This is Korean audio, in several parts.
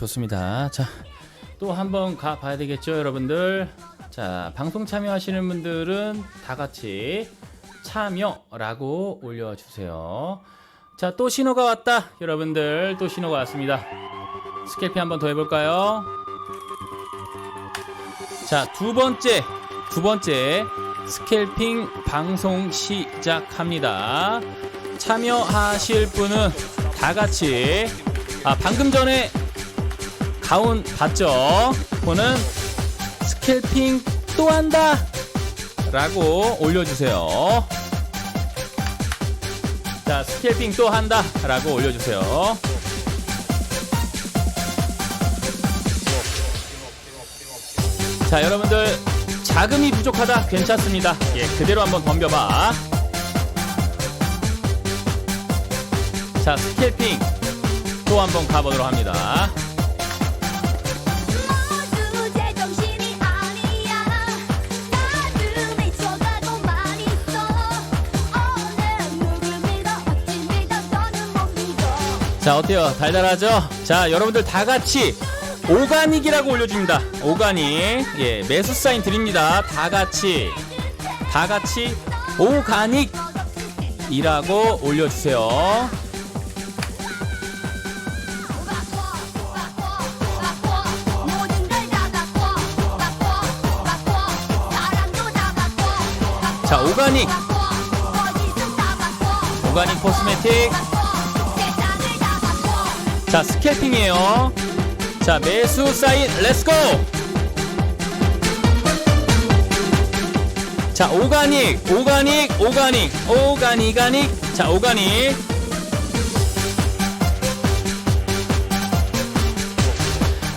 좋습니다. 자, 또 한번 가 봐야 되겠죠, 여러분들. 자, 방송 참여하시는 분들은 다 같이 참여라고 올려주세요. 자, 또 신호가 왔다, 여러분들. 또 신호가 왔습니다. 스kel피 한번 더 해볼까요? 자, 두 번째, 두 번째 스캘핑 방송 시작합니다. 참여하실 분은 다 같이 아, 방금 전에 가운 봤죠? 그는 스캘핑 또 한다! 라고 올려주세요. 자, 스캘핑 또 한다! 라고 올려주세요. 자, 여러분들, 자금이 부족하다. 괜찮습니다. 예, 그대로 한번 덤벼봐. 자, 스캘핑 또 한번 가보도록 합니다. 자, 어때요? 달달하죠? 자, 여러분들 다 같이 오가닉이라고 올려줍니다. 오가닉. 예, 매수 사인 드립니다. 다 같이. 다 같이 오가닉이라고 올려주세요. 자, 오가닉. 오가닉 코스메틱. 자, 스캘핑이에요. 자, 매수 사인 렛츠고! 자, 오가닉, 오가닉, 오가닉, 오가닉, 가닉. 자, 오가닉.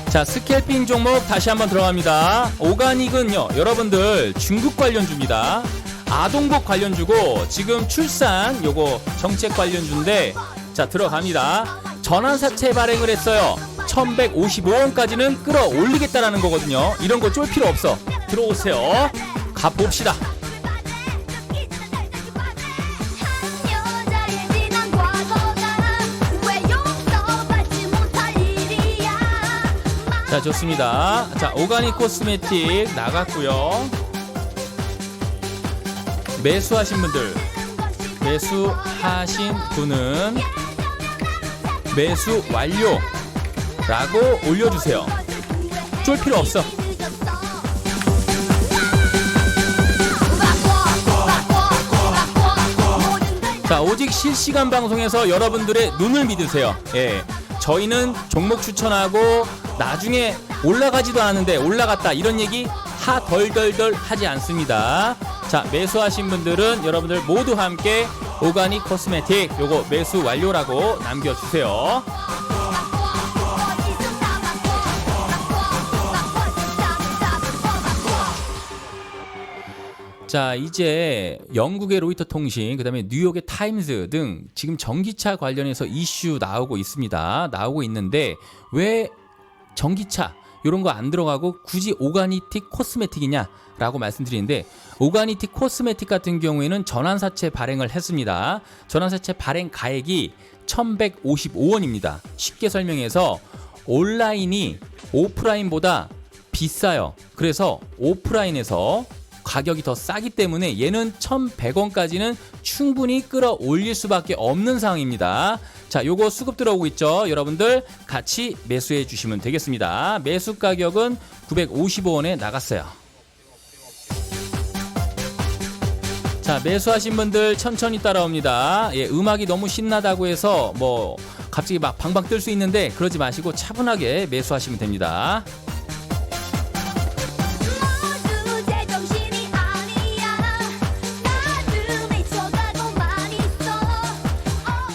자, 스캘핑 종목 다시 한번 들어갑니다. 오가닉은요, 여러분들 중국 관련주입니다. 아동복 관련주고 지금 출산 요거 정책 관련주인데 자, 들어갑니다. 전환사채 발행을 했어요. 1155원까지는 끌어올리겠다라는 거거든요. 이런 거 쫄 필요 없어. 들어오세요. 가봅시다. 자, 좋습니다. 자, 오가닉 코스메틱 나갔고요. 매수하신 분들, 매수하신 분은 매수 완료 라고 올려주세요. 쫄 필요 없어. 자, 오직 실시간 방송에서 여러분들의 눈을 믿으세요. 예. 저희는 종목 추천하고 나중에 올라가지도 않았는데 올라갔다 이런 얘기 하 덜덜덜 하지 않습니다. 자, 매수하신 분들은 여러분들 모두 함께 오가닉 코스메틱 요거 매수 완료라고 남겨주세요. 자, 이제 영국의 로이터 통신, 그다음에 뉴욕의 타임즈 등 지금 전기차 관련해서 이슈 나오고 있습니다. 나오고 있는데 왜 전기차 이런 거 안 들어가고 굳이 오가니틱 코스메틱이냐 라고 말씀드리는데 오가니틱 코스메틱 같은 경우에는 전환사채 발행을 했습니다. 전환사채 발행 가액이 1,155원입니다. 쉽게 설명해서 온라인이 오프라인보다 비싸요. 그래서 오프라인에서 가격이 더 싸기 때문에 얘는 1,100원까지는 충분히 끌어올릴 수밖에 없는 상황입니다. 자, 요거 수급 들어오고 있죠. 여러분들 같이 매수해 주시면 되겠습니다. 매수 가격은 955원에 나갔어요. 자, 매수하신 분들 천천히 따라옵니다. 예, 음악이 너무 신나다고 해서 뭐 갑자기 막 방방 뜰 수 있는데 그러지 마시고 차분하게 매수하시면 됩니다.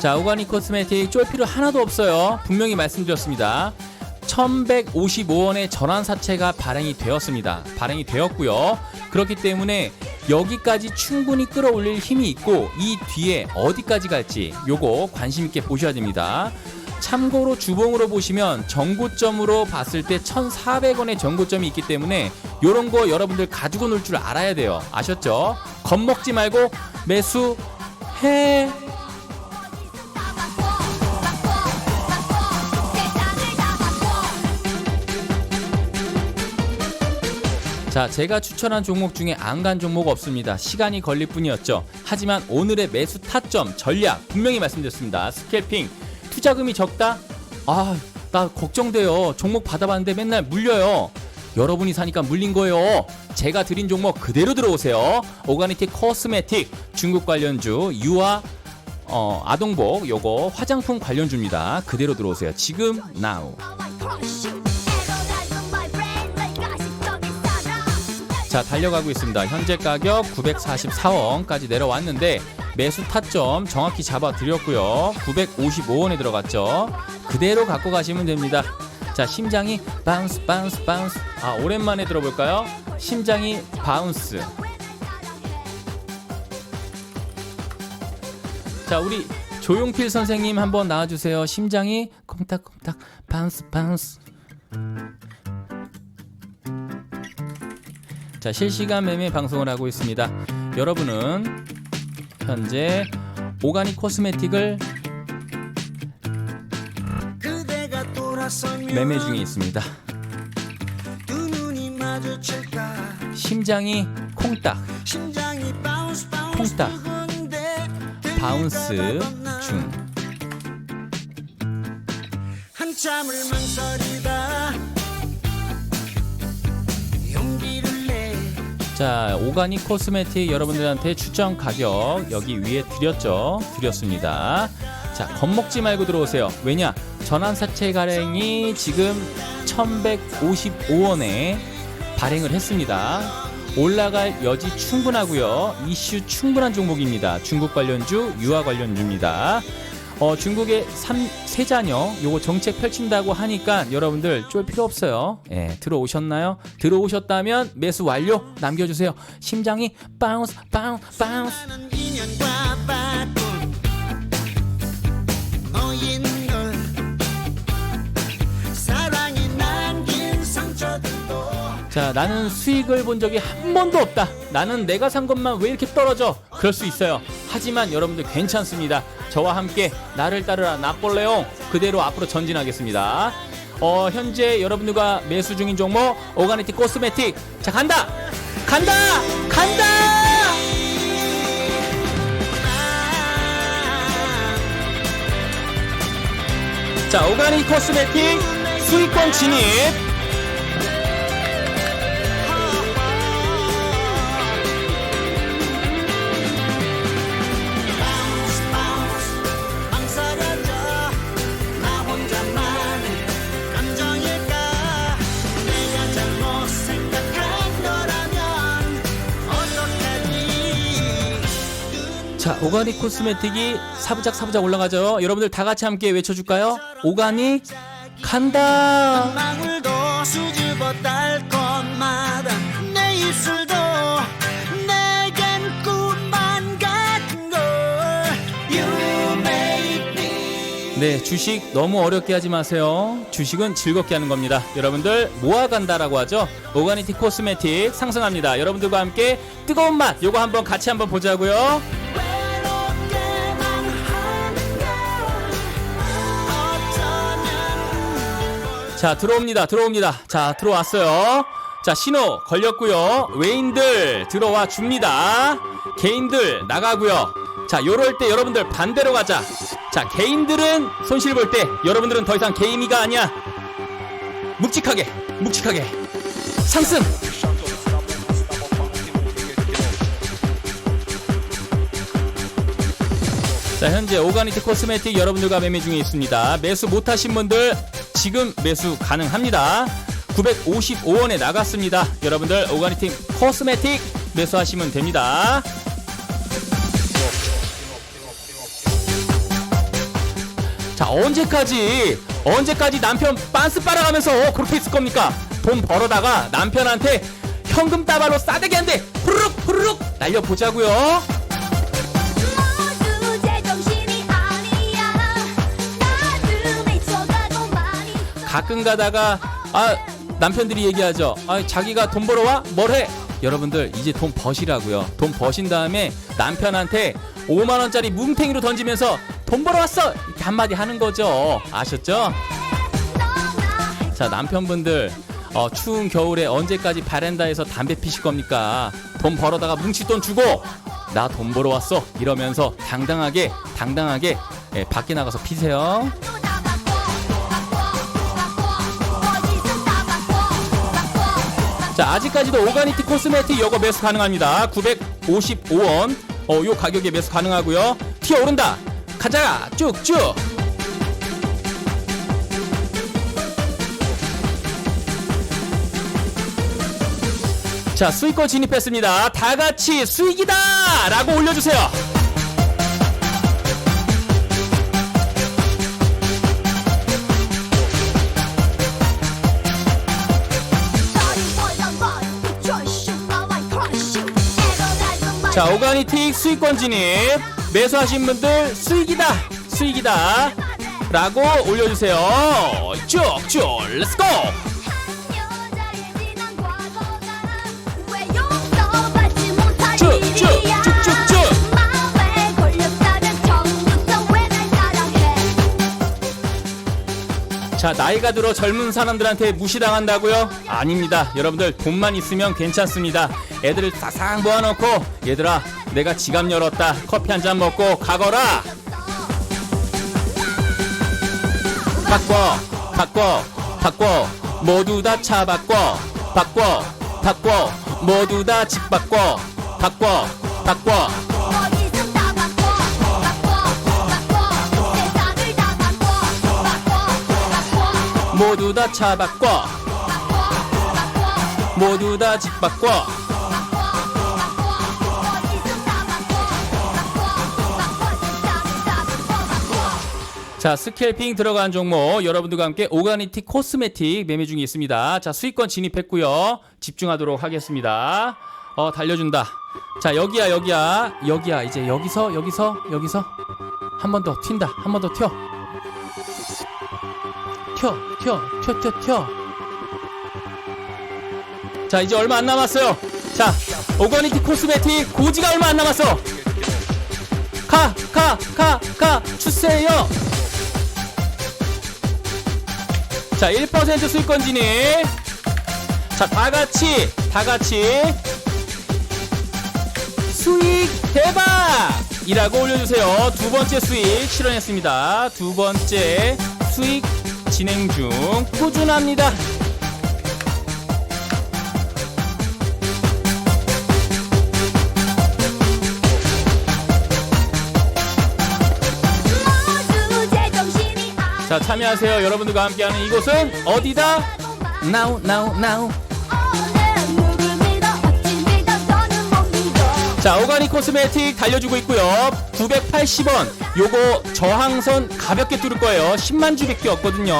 자, 오가닉 코스메틱 쫄 필요 하나도 없어요. 분명히 말씀드렸습니다. 1155원의 전환 사채가 발행이 되었습니다. 발행이 되었고요. 그렇기 때문에 여기까지 충분히 끌어올릴 힘이 있고 이 뒤에 어디까지 갈지 요거 관심 있게 보셔야 됩니다. 참고로 주봉으로 보시면 정고점으로 봤을 때 1,400원의 정고점이 있기 때문에 요런 거 여러분들 가지고 놀 줄 알아야 돼요. 아셨죠? 겁먹지 말고 매수해 자, 제가 추천한 종목 중에 안 간 종목 없습니다. 시간이 걸릴 뿐이었죠. 하지만 오늘의 매수 타점, 전략 분명히 말씀드렸습니다. 스캘핑 투자금이 적다? 아, 나 걱정돼요. 종목 받아봤는데 맨날 물려요. 여러분이 사니까 물린 거예요. 제가 드린 종목 그대로 들어오세요. 오가니티 코스메틱 중국 관련주 유아 어, 아동복 요거 화장품 관련주입니다. 그대로 들어오세요. 지금 now. 자 달려가고 있습니다. 현재 가격 944원까지 내려왔는데 매수 타점 정확히 잡아 드렸고요. 955원에 들어갔죠. 그대로 갖고 가시면 됩니다. 자 심장이 바운스 바운스 바운스 아 오랜만에 들어볼까요? 심장이 바운스 자 우리 조용필 선생님 한번 나와주세요. 심장이 콩닥콩닥 바운스 바운스 자 실시간 매매 방송을 하고 있습니다. 여러분은 현재 오가닉 코스메틱을 매매 중에 있습니다. 심장이 콩딱 심장이 바운스 중. 한참을 망설이다 자 오가닉 코스메틱 여러분들한테 추천 가격 여기 위에 드렸죠? 드렸습니다. 자 겁먹지 말고 들어오세요. 왜냐? 전환사채 가랭이 지금 1155원에 발행을 했습니다. 올라갈 여지 충분하고요. 이슈 충분한 종목입니다. 중국 관련주 유아 관련주입니다 어, 중국의 삼, 세자녀 요거 정책 펼친다고 하니까 여러분들 쫄 필요 없어요. 예, 들어오셨나요? 들어오셨다면 매수 완료 남겨주세요. 심장이 바운스 바운스 바운스 자 나는 수익을 본 적이 한 번도 없다. 나는 내가 산 것만 왜 이렇게 떨어져? 그럴 수 있어요. 하지만 여러분들 괜찮습니다. 저와 함께 나를 따르라 나폴레옹 그대로 앞으로 전진하겠습니다. 어 현재 여러분들과 매수 중인 종목 오가니티 코스메틱. 자 간다! 간다! 간다! 자 오가니 코스메틱 수익권 진입 오가닉 코스메틱이 사부작 사부작 올라가죠. 여러분들 다 같이 함께 외쳐줄까요? 오가닉 간다. 방울도 수줍어 달콤하다 내 입술도 내겐 꿈만 같은 걸 You make me 네, 주식 너무 어렵게 하지 마세요. 주식은 즐겁게 하는 겁니다. 여러분들 모아간다라고 하죠. 오가니티 코스메틱 상승합니다. 여러분들과 함께 뜨거운 맛 요거 한번 같이 한번 보자고요. 자, 들어옵니다. 들어옵니다. 자, 들어왔어요. 자, 신호 걸렸고요. 외인들 들어와 줍니다. 개인들 나가고요. 자, 요럴 때 여러분들 반대로 가자. 자, 개인들은 손실 볼 때 여러분들은 더 이상 개인이가 아니야. 묵직하게, 묵직하게. 상승. 자, 현재 오가니트 코스메틱 여러분들과 매매 중에 있습니다. 매수 못하신 분들 지금 매수 가능합니다. 955원에 나갔습니다. 여러분들 오가니트 코스메틱 매수하시면 됩니다. 자, 언제까지 언제까지 남편 빤스 빨아가면서 그렇게 있을 겁니까? 돈 벌어다가 남편한테 현금 따발로 싸대기 한대 후루룩 후루룩 날려보자고요. 가끔 가다가 아 남편들이 얘기하죠. 아 자기가 돈 벌어와 뭘 해? 여러분들 이제 돈 버시라고요. 돈 버신 다음에 남편한테 5만 원짜리 뭉탱이로 던지면서 돈 벌어왔어 이렇게 한마디 하는 거죠. 아셨죠? 자 남편분들 어, 추운 겨울에 언제까지 바렌다에서 담배 피실 겁니까? 돈 벌어다가 뭉칠 돈 주고 나 돈 벌어 왔어 이러면서 당당하게 당당하게 예, 밖에 나가서 피세요. 자 아직까지도 오가니티 코스메틱 요거 매수 가능합니다. 955원. 어, 요 가격에 매수 가능하고요. 튀어 오른다. 가자. 쭉쭉. 자 수익권 진입했습니다. 다 같이 수익이다! 라고 올려주세요 자 오가니틱 수익권 진입. 매수하신 분들 수익이다 수익이다 라고 올려주세요. 쭉쭉 렛츠고 자 나이가 들어 젊은 사람들한테 무시당한다고요? 아닙니다. 여러분들 돈만 있으면 괜찮습니다. 애들을 사상 모아놓고 얘들아 내가 지갑 열었다. 커피 한 잔 먹고 가거라! 바꿔 바꿔 바꿔. 모두 다 차 바꿔. 바꿔 바꿔. 모두 다 집 바꿔. 바꿔 바꿔 모두 다 차 바꿔 모두 다 집 바꿔 자 스캘핑 들어간 종목 여러분들과 함께 오가니틱 코스메틱 매매 중에 있습니다. 자 수익권 진입했고요. 집중하도록 하겠습니다. 어 달려준다. 자 여기야 여기야. 여기야 이제 여기서 여기서 여기서. 한 번 더 튄다. 한 번 더 튀어 튀어 튀어 튀어 튀어 튀어 자 이제 얼마 안 남았어요 자 오가니틱 코스메틱 고지가 얼마 안 남았어 가 가 가 가 주세요 자, 1% 수익권 진입. 자, 다 같이, 다 같이. 수익 대박! 이라고 올려주세요. 두 번째 수익 실현했습니다. 두 번째 수익 진행 중. 꾸준합니다. 자, 참여하세요. 여러분들과 함께하는 이곳은 어디다? Now, now, now. 자, 오가닉 코스메틱 달려주고 있고요. 980원. 요거 저항선 가볍게 뚫을 거예요. 10만 주밖에 없거든요.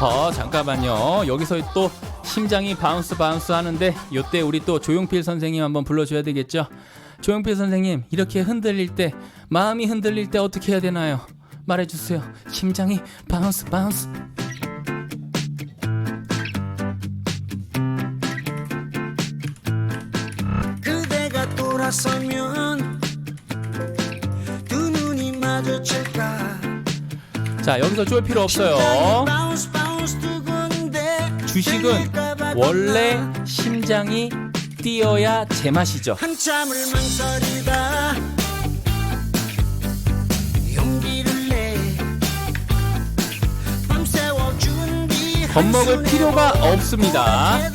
어, 잠깐만요. 여기서 또 심장이 바운스 바운스 하는데 요때 우리 또 조용필 선생님 한번 불러줘야 되겠죠? 조용필 선생님 이렇게 흔들릴 때 마음이 흔들릴 때 어떻게 해야 되나요? 말해주세요. 심장이 바운스 바운스. 그대가 돌아서면 두 눈이 마주칠까 자 여기서 쫄 필요 없어요. 바운스 바운스 두근데 주식은 원래. 심장이 뛰어야 제맛이죠. 한참을 망설이다 겁먹을 필요가 없습니다.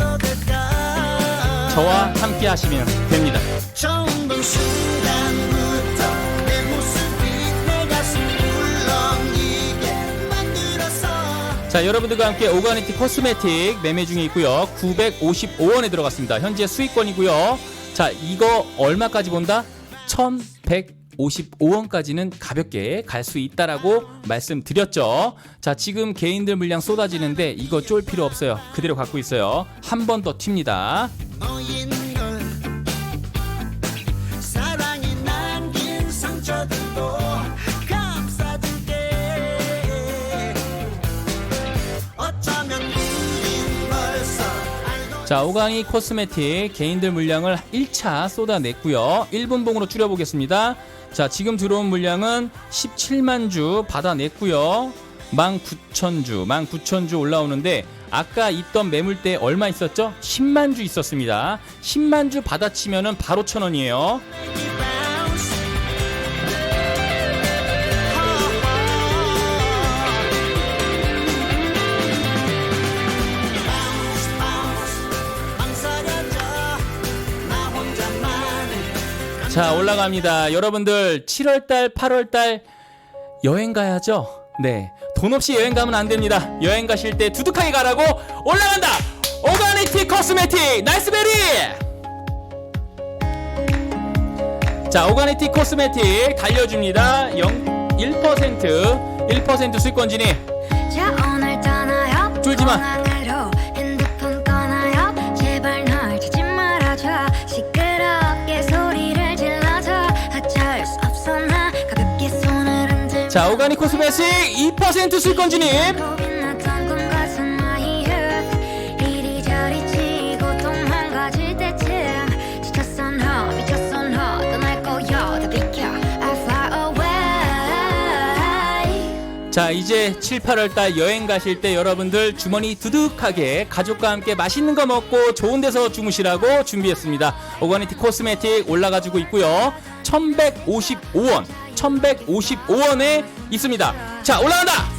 저와 함께 하시면 됩니다. 자 여러분들과 함께 오가니티 코스메틱 매매 중에 있고요. 955원에 들어갔습니다. 현재 수익권이고요. 자 이거 얼마까지 본다 1155원까지는 가볍게 갈 수 있다라고 말씀드렸죠. 자 지금 개인들 물량 쏟아지는데 이거 쫄 필요 없어요. 그대로 갖고 있어요. 한 번 더 튑니다. 자, 오가닉 코스메틱 개인들 물량을 1차 쏟아냈고요. 1분봉으로 줄여보겠습니다. 자, 지금 들어온 물량은 17만 주 받아냈고요. 19,000주, 19,000주 올라오는데 아까 있던 매물대 얼마 있었죠? 10만 주 있었습니다. 10만 주 받아치면은 바로 천 원이에요. 자, 올라갑니다. 여러분들 7월달, 8월달 여행 가야죠? 네. 돈 없이 여행 가면 안 됩니다. 여행 가실 때 두둑하게 가라고 올라간다. 오가니티 코스메틱 나이스베리. 자, 오가니티 코스메틱 달려줍니다. 0 1% 1% 수익권 진입. 자 오늘 떠나요 쫄지 마. 다 비켜 I fly away 자 이제 7, 8월 달 여행 가실 때 여러분들 주머니 두둑하게 가족과 함께 맛있는 거 먹고 좋은 데서 주무시라고 준비했습니다. 오가니티 코스메틱 올라가지고 있고요. 1155원, 1155원에 있습니다. 자 올라간다.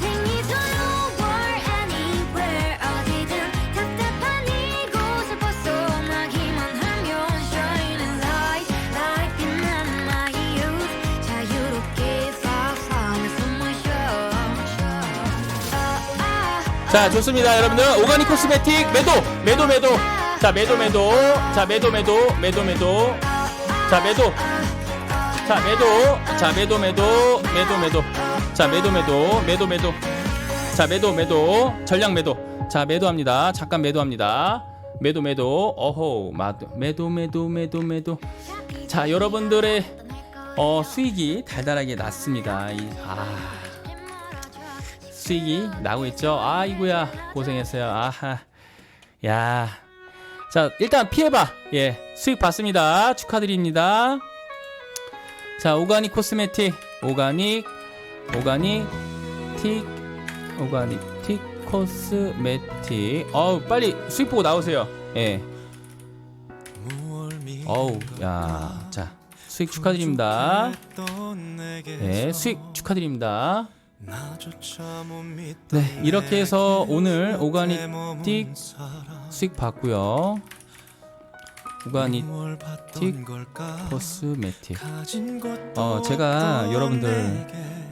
자 좋습니다 여러분들. 오가니 코스메틱 매도 매도 매도. 자 매도 매도. 자 매도 매도 매도 매도. 자 매도 자 매도 자 매도 매도 매도 매도 자 매도 매도 매도 매도 자 매도 매도 전량 매도 자 매도합니다 잠깐 매도합니다 매도 매도 어호 마도 매도 매도 매도 매도 자 여러분들의 어 수익이 달달하게 났습니다 이, 아 수익이 나고 있죠. 아이고야 고생했어요. 아하. 야. 자 일단 피해봐. 예 수익 봤습니다. 축하드립니다. 자 오가닉 코스메틱 오가닉 오가닉 틱 오가닉 틱 코스메틱. 어우 빨리 수익 보고 나오세요. 예. 어우 야 자 수익 축하드립니다. 예 수익 축하드립니다. 네, 이렇게 해서 오늘 오가닉 틱 수익 봤고요. 오가닉 틱 코스메틱. 어, 제가 여러분들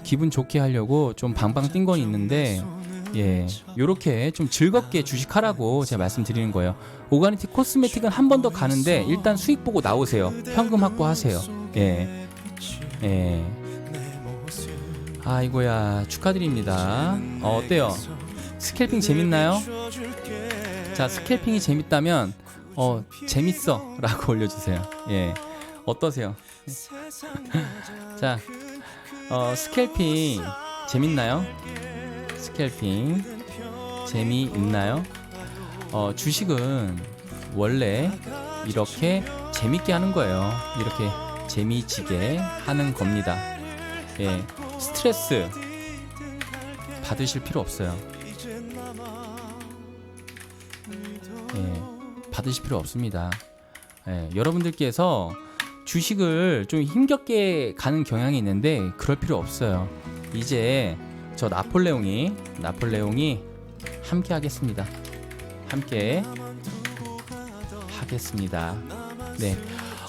기분 좋게 하려고 좀 방방 뛴 건 있는데 예, 요렇게 좀 즐겁게 주식하라고 제가 말씀드리는 거예요. 오가니티 코스메틱은 한 번 더 가는데 일단 수익 보고 나오세요. 현금 확보하세요. 예, 예. 아이고야 축하드립니다. 어, 어때요? 스캘핑 재밌나요? 자 스캘핑이 재밌다면 어 재밌어라고 올려주세요. 예 어떠세요? 자 어, 스캘핑 재밌나요? 스캘핑 재미 있나요? 어, 주식은 원래 이렇게 재밌게 하는 거예요. 이렇게 재미지게 하는 겁니다. 예, 스트레스 받으실 필요 없어요. 받으실 필요 없습니다. 예, 여러분들께서 주식을 좀 힘겹게 가는 경향이 있는데 그럴 필요 없어요. 이제 저 나폴레옹이 나폴레옹이 함께 하겠습니다. 함께 하겠습니다. 네.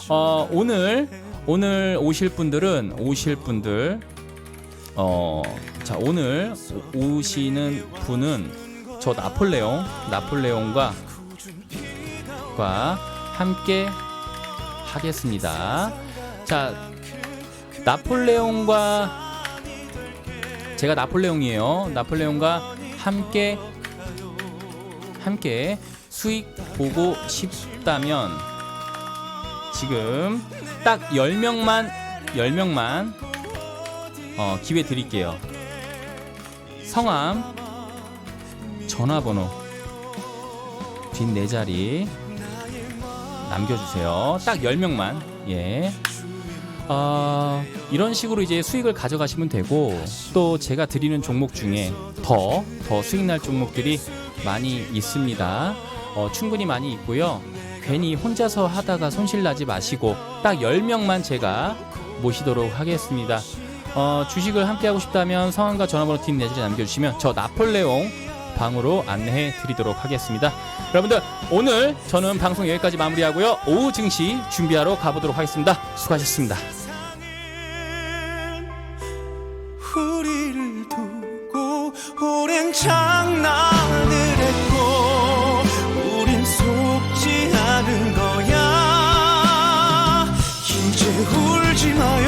어, 오늘 오늘 오실 분들은 오실 분들 어, 자, 오늘 오- 오시는 분은 저 나폴레옹 나폴레옹과 과 함께 하겠습니다. 자, 나폴레옹과 제가 나폴레옹이에요. 나폴레옹과 함께 함께 수익 보고 싶다면 지금 딱 10명만 10명만 어, 기회 드릴게요. 성함 전화번호 뒷네 자리 남겨주세요. 딱 10명만. 예. 어, 이런 식으로 이제 수익을 가져가시면 되고 또 제가 드리는 종목 중에 더, 더 수익 날 종목들이 많이 있습니다. 어, 충분히 많이 있고요. 괜히 혼자서 하다가 손실 나지 마시고 딱 10명만 제가 모시도록 하겠습니다. 어, 주식을 함께 하고 싶다면 성함과 전화번호 뒷 내지를 남겨주시면 저 나폴레옹 방으로 안내해 드리도록 하겠습니다. 여러분들 오늘 저는 방송 여기까지 마무리하고요. 오후 증시 준비하러 가보도록 하겠습니다. 수고하셨습니다. 우리를 두고 오랜 장난을 했고 우린 속지 않은 거야 이제 울지 마